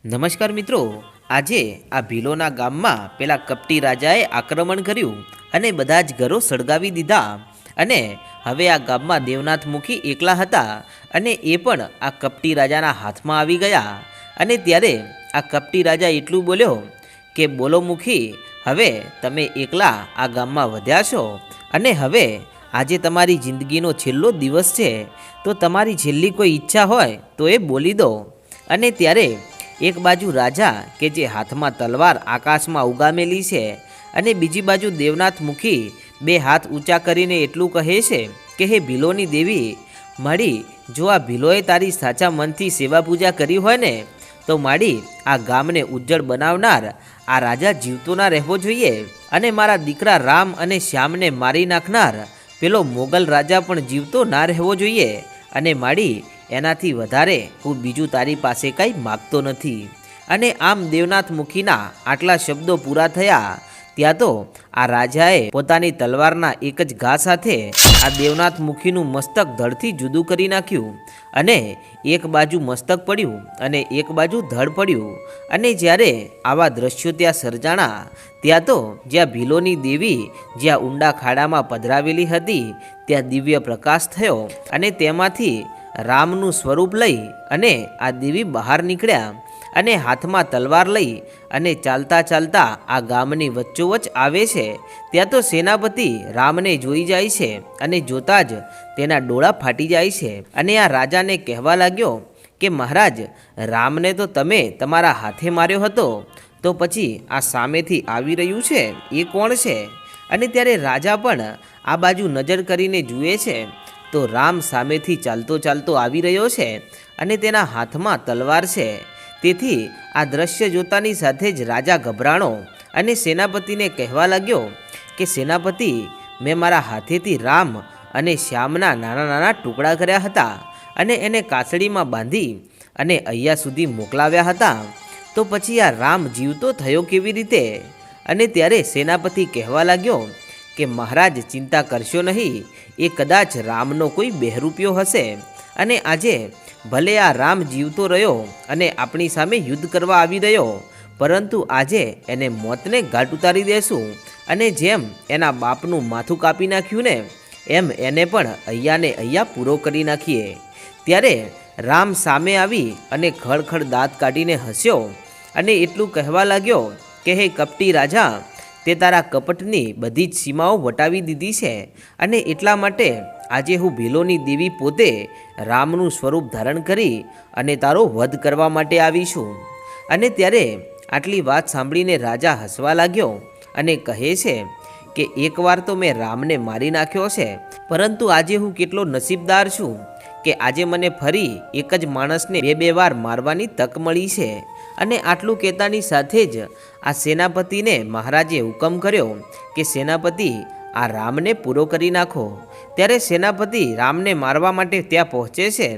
નમસ્કાર મિત્રો, આજે આ ભીલોના ગામમાં પેલા કપટી રાજાએ આક્રમણ કર્યું અને બધા જ ઘરો સળગાવી દીધા. અને હવે આ ગામમાં દેવનાથ મુખી એકલા હતા અને એ પણ આ કપટી રાજાના હાથમાં આવી ગયા. અને ત્યારે આ કપટી રાજા એટલું બોલ્યો કે, બોલો મુખી, હવે તમે એકલા આ ગામમાં વધ્યા છો અને હવે આજે તમારી જિંદગીનો છેલ્લો દિવસ છે. તો તમારી છેલ્લી કોઈ ઈચ્છા હોય તો એ બોલી દો. અને ત્યારે એક બાજુ રાજા કે જે હાથમાં તલવાર આકાશમાં ઉગામેલી છે અને બીજી બાજુ દેવનાથ મુખી બે હાથ ઊંચા કરીને એટલું કહે છે કે, હે ભીલોની દેવી, માડી, જો આ ભીલોએ તારી સાચા મનથી સેવા પૂજા કરી હોય ને, તો માડી, આ ગામને ઉજ્જળ બનાવનાર, આ રાજા જીવતો ના રહેવો જોઈએ અને મારા દીકરા રામ અને શ્યામને મારી નાખનાર, પેલો મોગલ રાજા પણ જીવતો ના રહેવો જોઈએ અને માડી એનાથી વધારે હું બીજું તારી પાસે કંઈ માગતો નથી. અને આમ દેવનાથ મુખીના આટલા શબ્દો પૂરા થયા, ત્યાં તો આ રાજાએ પોતાની તલવારના એક જ ઘા સાથે આ દેવનાથ મુખીનું મસ્તક ધડથી જુદું કરી નાખ્યું. અને એક બાજુ મસ્તક પડ્યું અને એક બાજુ ધડ પડ્યું. અને જ્યારે આવા દ્રશ્યો ત્યાં સર્જાણા, ત્યાં તો જ્યાં ભીલોની દેવી જ્યાં ઊંડા ખાડામાં પધરાવેલી હતી, ત્યાં દિવ્ય પ્રકાશ થયો. અને તેમાંથી રામનું સ્વરૂપ લઈ અને આ દેવી બહાર નીકળ્યા અને હાથમાં તલવાર લઈ અને ચાલતા ચાલતા આ ગામની વચ્ચોવચ આવે છે. ત્યાં તો સેનાપતિ રામને જોઈ જાય છે અને જોતા જ તેના ડોળા ફાટી જાય છે અને આ રાજાને કહેવા લાગ્યો કે મહારાજ, રામને તો તમે તમારા હાથે માર્યો હતો, તો પછી આ સામેથી આવી રહ્યું છે, એ કોણ છે? અને ત્યારે રાજા પણ આ બાજુ નજર કરીને જુએ છે તો રામ સામેથી ચાલતો ચાલતો આવી રહ્યો છે અને તેના હાથમાં તલવાર છે. તેથી આ દ્રશ્ય જોતાની સાથે જ રાજા ગભરાણો અને સેનાપતિને કહેવા લાગ્યો કે, સેનાપતિ, મેં મારા હાથેથી રામ અને શ્યામના નાના નાના ટુકડા કર્યા હતા અને એને કાસડીમાં બાંધી અને અહીંયા સુધી મોકલાવ્યા હતા. તો પછી આ રામ જીવતો થયો કેવી રીતે? અને ત્યારે સેનાપતિ કહેવા લાગ્યો કે મહારાજ ચિંતા કરશો નહીં, એ કદાચ રામનો કોઈ બહેરૂપિયો હશે. અને આજે ભલે આ રામ જીવતો રહ્યો અને આપણી સામે યુદ્ધ કરવા આવી રહ્યો, પરંતુ આજે એને મોતને ઘાટ ઉતારી દેશું. અને જેમ એના બાપનું માથું કાપી નાખ્યું ને, એમ એને પણ અહીંયાને અહીંયા પૂરો કરી નાખીએ. ત્યારે રામ સામે આવી અને ખડખડ દાંત કાઢીને હસ્યો અને એટલું કહેવા લાગ્યો કે, હે કપટી રાજા તે તારા કપટની બધી જ સીમાઓ વટાવી દીધી છે અને એટલા માટે આજે હું ભીલોની દેવી પોતે રામનું સ્વરૂપ ધારણ કરી અને તારો વધ કરવા માટે આવી છું. અને ત્યારે આટલી વાત સાંભળીને રાજા હસવા લાગ્યો અને કહે છે કે, એકવાર તો મેં રામને મારી નાખ્યો છે પરંતુ આજે હું કેટલો નસીબદાર છું. કે આજે મને ફરી એક જ માણસને બે બે વાર મારવાની તક મળી છે. અને આટલું કહેતાની સાથે જ આ સેનાપતિને મહારાજે હુકમ કર્યો કે સેનાપતિ આ રામને પૂરો કરી નાખો. ત્યારે સેનાપતિ રામને મારવા માટે ત્યાં પહોંચે છે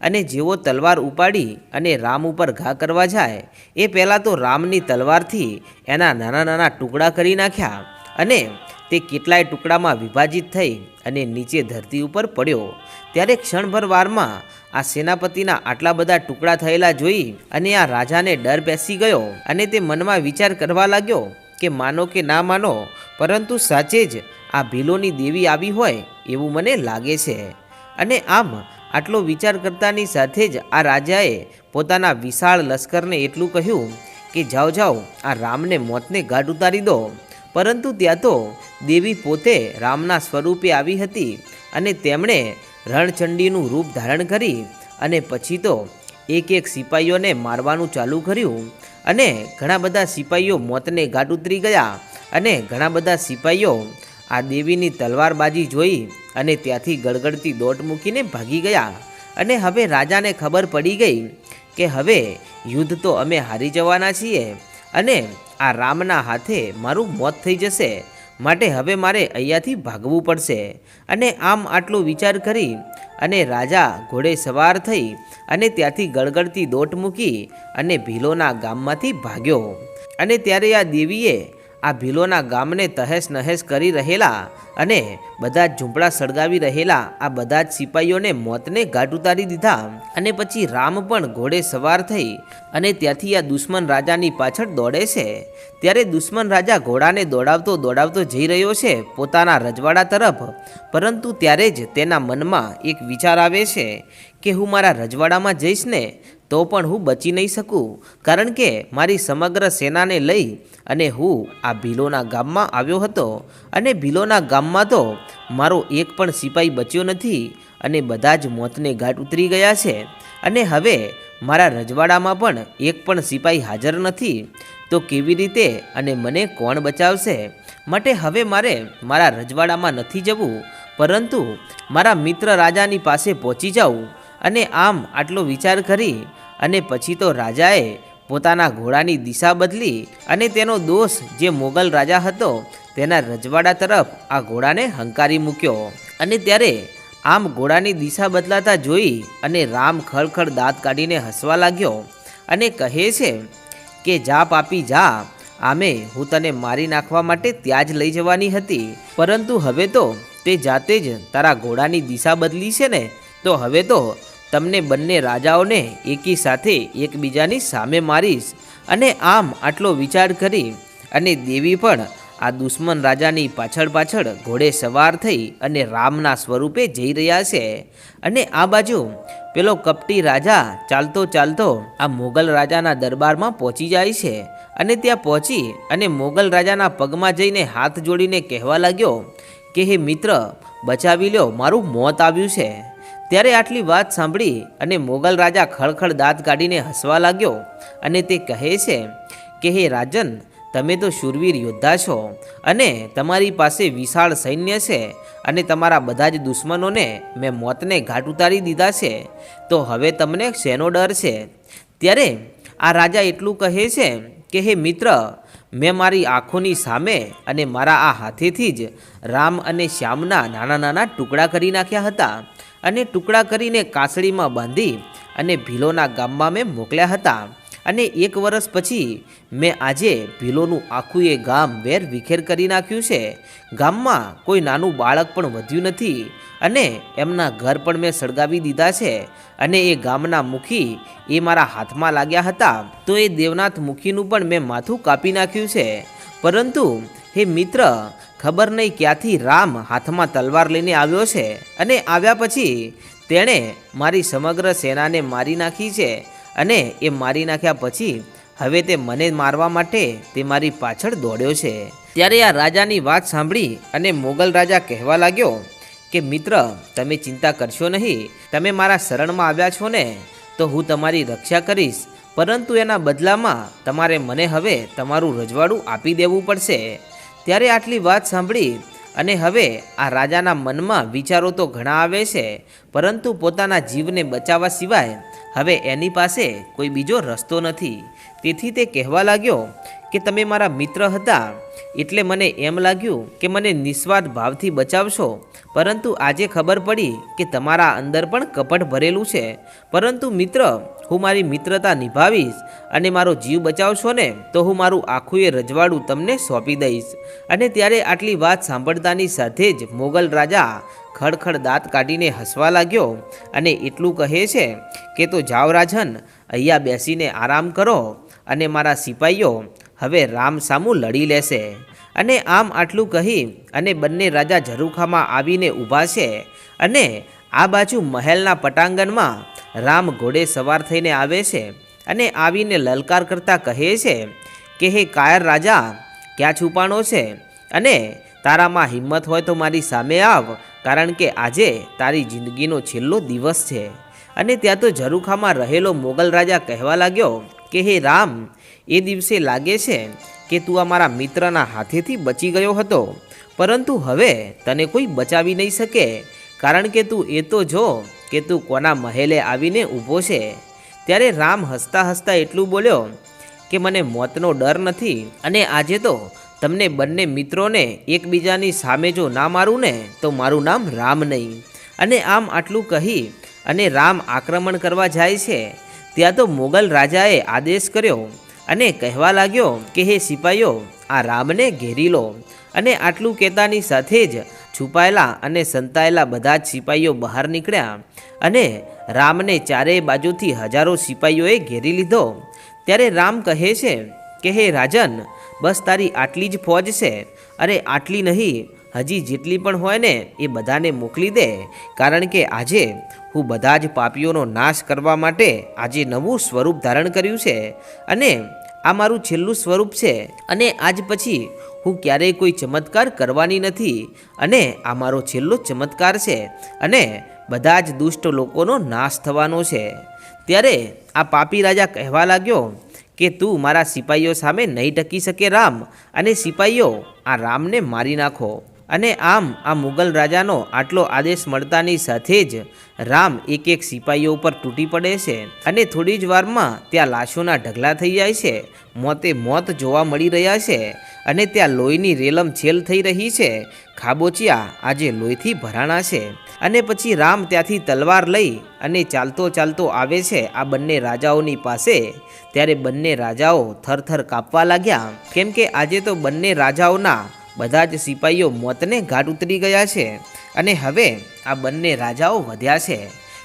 અને જેવો તલવાર ઉપાડી અને રામ ઉપર ઘા કરવા જાય, એ પહેલાં તો રામની તલવારથી એના નાના નાના ટુકડા કરી નાખ્યા અને તે કેટલાય ટુકડામાં વિભાજિત થઈ અને નીચે ધરતી ઉપર પડ્યો. ત્યારે ક્ષણભર વારમાં આ સેનાપતિના આટલા બધા ટુકડા થયેલા જોઈ અને આ રાજાને ડર બેસી ગયો અને તે મનમાં વિચાર કરવા લાગ્યો કે માનો કે ના માનો, પરંતુ સાચે જ આ ભીલોની દેવી આવી હોય એવું મને લાગે છે. અને આમ આટલો વિચાર કરતાની સાથે જ આ રાજાએ પોતાના વિશાળ લશ્કરને એટલું કહ્યું કે જાઓ જાઓ આ રામને મોતને ગાઢ ઉતારી દો. પરંતુ ત્યાં તો દેવી પોતે રામના સ્વરૂપે આવી હતી અને તેમણે રણચંડીનું રૂપ ધારણ કરી અને પછી તો એક એક સિપાહીઓને મારવાનું ચાલુ કર્યું અને ઘણા બધા સિપાહીઓ મોતને ઘાટ ઉતરી ગયા અને ઘણા બધા સિપાહીઓ આ દેવીની તલવારબાજી જોઈ અને ત્યાંથી ગળગડતી દોટ મૂકીને ભાગી ગયા. અને હવે રાજાને ખબર પડી ગઈ કે હવે યુદ્ધ તો અમે હારી જવાના છીએ અને આ રામના હાથે મારું મોત થઈ જશે. માટે હવે મારે અહીંયાથી ભાગવું પડશે. અને આમ આટલો વિચાર કરી અને રાજા ઘોડે સવાર થઈ અને ત્યાંથી ગળગળતી દોટ મૂકી અને ભીલોના ગામમાંથી ભાગ્યો. અને ત્યારે આ દેવીએ આ ભીલોના ગામને તહેસ નહેસ કરી રહેલા અને બધા ઝૂંપડા સળગાવી રહેલા આ બધા જ સિપાહીઓને મોતને ઘાટ ઉતારી દીધા. અને પછી રામ પણ ઘોડે સવાર થઈ અને ત્યાંથી આ દુશ્મન રાજાની પાછળ દોડે છે. ત્યારે દુશ્મન રાજા ઘોડાને દોડાવતો દોડાવતો જઈ રહ્યો છે પોતાના રજવાડા તરફ. પરંતુ ત્યારે જ તેના મનમાં એક વિચાર આવે છે કે હું મારા રજવાડામાં જઈશ ને, તો પણ હું બચી નહીં શકું. કારણ કે મારી સમગ્ર સેનાને લઈ અને હું આ ભીલોના ગામમાં આવ્યો હતો. અને ભીલોના ગામમાં તો મારો એક પણ સિપાઈ બચ્યો નથી અને બધા જ મોતને ઘાટ ઉતરી ગયા છે. અને હવે મારા રજવાડામાં પણ એક પણ સિપાઈ હાજર નથી. તો કેવી રીતે અને મને કોણ બચાવશે? માટે હવે મારે મારા રજવાડામાં નથી જવું, પરંતુ મારા મિત્ર રાજાની પાસે પહોંચી જાઉં અને આમ આટલો વિચાર કરી અને પછી તો રાજાએ પોતાના ઘોડાની દિશા બદલી અને તેનો દોષ જે મોગલ રાજા હતો તેના રજવાડા તરફ આ ઘોડાને હંકારી મૂક્યો. અને ત્યારે આમ ઘોડાની દિશા બદલાતા જોઈ અને રામ ખળખળ દાંત કાઢીને હસવા લાગ્યો અને કહે છે કે, જા પાપી, જા. આમે હું તને મારી નાખવા માટે ત્યાં જ લઈ જવાની હતી. પરંતુ હવે તો તે જાતે જ તારા ઘોડાની દિશા બદલી છે ને, તો હવે તો તમને બંને રાજાઓને એકી સાથે એકબીજાની સામે મારીશ. અને આમ આટલો વિચાર કરી અને દેવી પણ આ દુશ્મન રાજાની પાછળ પાછળ ઘોડે સવાર થઈ અને રામના સ્વરૂપે જઈ રહ્યા છે. અને આ બાજુ પેલો કપટી રાજા ચાલતો ચાલતો આ મોગલ રાજાના દરબારમાં પહોંચી જાય છે. અને ત્યાં પહોંચી અને મોગલ રાજાના પગમાં જઈને હાથ જોડીને કહેવા લાગ્યો કે, હે મિત્ર, બચાવી લ્યો, મારું મોત આવ્યું છે. ત્યારે આટલી વાત સાંભળી અને મોગલ રાજા ખળખળ દાંત કાઢીને હસવા લાગ્યો અને તે કહે છે કે, હે રાજન તમે તો શૂરવીર યોદ્ધા છો અને તમારી પાસે વિશાળ સૈન્ય છે અને તમારા બધા જ દુશ્મનોને મેં મોતને ઘાટ ઉતારી દીધા છે. તો હવે તમને શેનો ડર છે? ત્યારે આ રાજા એટલું કહે છે કે, હે મિત્ર, મેં મારી આંખોની સામે અને મારા આ હાથેથી જ રામ અને શ્યામના નાના નાના ટુકડા કરી નાખ્યા હતા અને ટુકડા કરીને કાસળીમાં બાંધી અને ભીલોના ગામમાં મેં મોકલ્યા હતા. અને એક વર્ષ પછી મેં આજે ભીલોનું આખું એ ગામ વેર વિખેર કરી નાખ્યું છે. ગામમાં કોઈ નાનું બાળક પણ વધ્યું નથી અને એમના ઘર પણ મેં સળગાવી દીધા છે અને એ ગામના મુખી એ મારા હાથમાં લાગ્યા હતા. તો એ દેવનાથ મુખીનું પણ મેં માથું કાપી નાખ્યું છે. પરંતુ હે મિત્ર, ખબર નહીં ક્યાંથી રામ હાથમાં તલવાર લઈને આવ્યો છે અને આવ્યા પછી તેણે મારી સમગ્ર સેનાને મારી નાખી છે. અને એ મારી નાખ્યા પછી હવે તે મને મારવા માટે તે મારી પાછળ દોડ્યો છે. ત્યારે આ રાજાની વાત સાંભળી અને મોગલ રાજા કહેવા લાગ્યો કે, મિત્ર, તમે ચિંતા કરશો નહીં. તમે મારા શરણમાં આવ્યા છો ને, તો હું તમારી રક્ષા કરીશ. પરંતુ એના બદલામાં તમારે મને હવે તમારું રજવાડું આપી દેવું પડશે. ત્યારે આટલી વાત સાંભળી અને હવે આ રાજાના મનમાં વિચારો તો ઘણા આવે છે, પરંતુ પોતાના જીવને બચાવવા સિવાય હવે એની પાસે કોઈ બીજો રસ્તો નથી. તેથી તે કહેવા લાગ્યો કે તમે મારા મિત્ર હતા, એટલે મને એમ લાગ્યું કે મને નિસ્વાર્થ ભાવથી બચાવશો. પરંતુ આજે ખબર પડી કે તમારા અંદર પણ કપટ ભરેલું છે. પરંતુ મિત્ર, હું મારી મિત્રતા નિભાવીશ અને મારો જીવ બચાવશો ને, તો હું મારું આખું એ રજવાડું તમને સોંપી દઈશ. અને ત્યારે આટલી વાત સાંભળતાની સાથે જ મોગલ રાજા ખડખડ દાંત કાઢીને હસવા લાગ્યો અને એટલું કહે છે કે તો જાઓ રાજન, અહીંયા બેસીને આરામ કરો અને મારા સિપાહીઓ હવે રામ સામું લડી લેશે. અને આમ આટલું કહી અને બંને રાજા ઝરૂખામાં આવીને ઊભા છે અને આ બાજુ મહેલના પટાંગણમાં રામ ઘોડે સવાર થઈને આવે છે અને આવીને લલકાર કરતા કહે છે કે, હે કાયર રાજા, ક્યાં છુપાણો છે? અને તારામાં હિંમત હોય તો મારી સામે આવ કારણ કે આજે તારી જિંદગીનો છેલ્લો દિવસ છે. અને ત્યાં તો ઝરૂખામાં રહેલો મોગલ રાજા કહેવા લાગ્યો કે, હે રામ, એ દિવસે લાગે છે કે તું અમારા મિત્રના હાથેથી બચી ગયો હતો. પરંતુ હવે તને કોઈ બચાવી નહીં શકે. કારણ કે તું એ તો જો કે તું કોના મહેલે આવીને ઊભો છે. ત્યારે રામ હસતા હસતા એટલું બોલ્યો કે, મને મોતનો ડર નથી. અને આજે તો તમને બંને મિત્રોને એકબીજાની સામે જો ના મારું ને, તો મારું નામ રામ નહીં. અને આમ આટલું કહી અને રામ આક્રમણ કરવા જાય છે, ત્યાં તો મોગલ રાજાએ આદેશ કર્યો અને કહેવા લાગ્યો કે, હે સિપાઈઓ, આ રામને ઘેરી લો. અને આટલું કહેતાની સાથે જ છુપાયેલા અને સંતાયેલા બધા જ સિપાઈઓ બહાર નીકળ્યા અને રામને ચારેય બાજુથી હજારો સિપાઈઓએ ઘેરી લીધો. ત્યારે રામ કહે છે કે, હે રાજન બસ તારી આટલી જ ફોજ છે. અરે આટલી નહીં, હજી જેટલી પણ હોય ને એ બધાને મોકલી દે. કારણ કે આજે હું બધા જ પાપીઓનો નાશ કરવા માટે આજે નવું સ્વરૂપ ધારણ કર્યું છે. અને આ મારું છેલ્લું સ્વરૂપ છે. અને આજ પછી હું ક્યારેય કોઈ ચમત્કાર કરવાની નથી. અને આ મારો છેલ્લો ચમત્કાર છે. અને બધા જ દુષ્ટ લોકોનો નાશ થવાનો છે. ત્યારે આ પાપી રાજા કહેવા લાગ્યો કે તું મારા સિપાઈઓ સામે નહીં ટકી શકે રામ. અને સિપાઈઓ, આ રામને મારી નાખો. અને આમ આ મુગલ રાજાનો આટલો આદેશ મળતાની સાથે જ રામ એક એક સિપાઈઓ ઉપર તૂટી પડે છે. અને થોડી જ વારમાં ત્યાં લાશોના ઢગલા થઈ જાય છે. મોતે મોત જોવા મળી રહ્યા છે. અને ત્યાં લોહીની રેલમ છેલ થઈ રહી છે. ખાબોચિયા આજે લોહીથી ભરાણા છે. અને પછી રામ ત્યાંથી તલવાર લઈ અને ચાલતો ચાલતો આવે છે આ બંને રાજાઓની પાસે. ત્યારે બંને રાજાઓ થરથર કાપવા લાગ્યા. કેમ કે આજે તો બંને રાજાઓના બધા જ સિપાહીઓ મોતને ઘાટ ઉતરી ગયા છે અને હવે આ બંને રાજાઓ વધ્યા છે.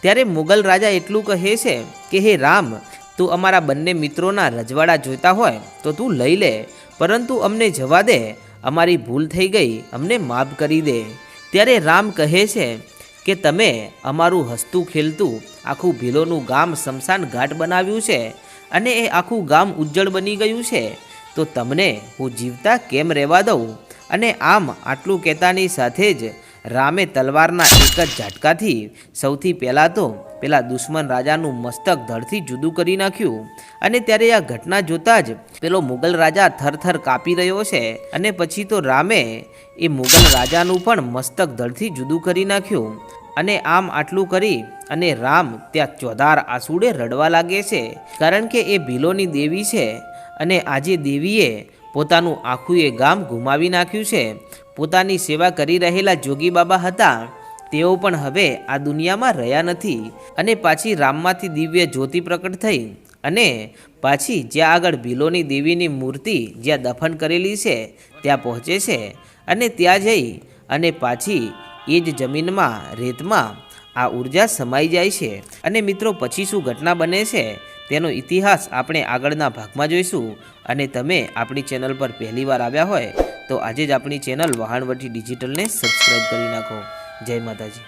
ત્યારે મુગલ રાજા એટલું કહે છે કે, હે રામ, તું અમારા બંને મિત્રોના રજવાડા જોઈતા હોય તો તું લઈ લે, પરંતુ અમને જવા દે. અમારી ભૂલ થઈ ગઈ, અમને માફ કરી દે. ત્યારે રામ કહે છે કે તમે અમારું હસતું ખેલતું આખું ભીલોનું ગામ શમશાન ઘાટ બનાવ્યું છે અને એ આખું ગામ ઉજ્જળ બની ગયું છે, તો તમને હું જીવતા કેમ રહેવા દઉં? અને આમ આટલું કહેતાની સાથે જ રામે તલવારના એક જ ઝાટકાથી સૌથી પહેલાં તો પેલા દુશ્મન રાજાનું મસ્તક ધડથી જુદું કરી નાખ્યું અને ત્યારે આ ઘટના જોતાં જ પેલો મુગલ રાજા થરથર કાપી રહ્યો છે અને પછી તો રામે એ મુગલ રાજાનું પણ મસ્તક ધડથી જુદું કરી નાખ્યું. અને આમ આટલું કરી અને રામ ત્યાં ચોધાર આસુડે રડવા લાગે છે, કારણ કે એ ભીલોની દેવી છે અને આજે દેવીએ પોતાનું આખું એ ગામ ગુમાવી નાખ્યું છે. પોતાની સેવા કરી રહેલા જોગી બાબા હતા. તેઓ પણ હવે આ દુનિયામાં રહ્યા નથી અને પાછી રામમાંથી દિવ્ય જ્યોતિ પ્રકટ થઈ અને પાછી જ્યાં આગળ ભીલોની દેવીની મૂર્તિ જ્યાં દફન કરેલી છે, ત્યાં પહોંચે છે અને ત્યાં જઈ અને પાછી એ જ જમીનમાં, રેતમાં આ ઊર્જા સમાઈ જાય છે. અને મિત્રો, પછી શું ઘટના બને છે? તેનો ઇતિહાસ આપણે આગળના ભાગમાં જોઈશું. અને તમે આપણી ચેનલ પર પહેલીવાર આવ્યા હોય, તો આજે જ આપણી ચેનલ વહાણવટી ડિજિટલને સબસ્ક્રાઈબ કરી નાખો. જય માતાજી.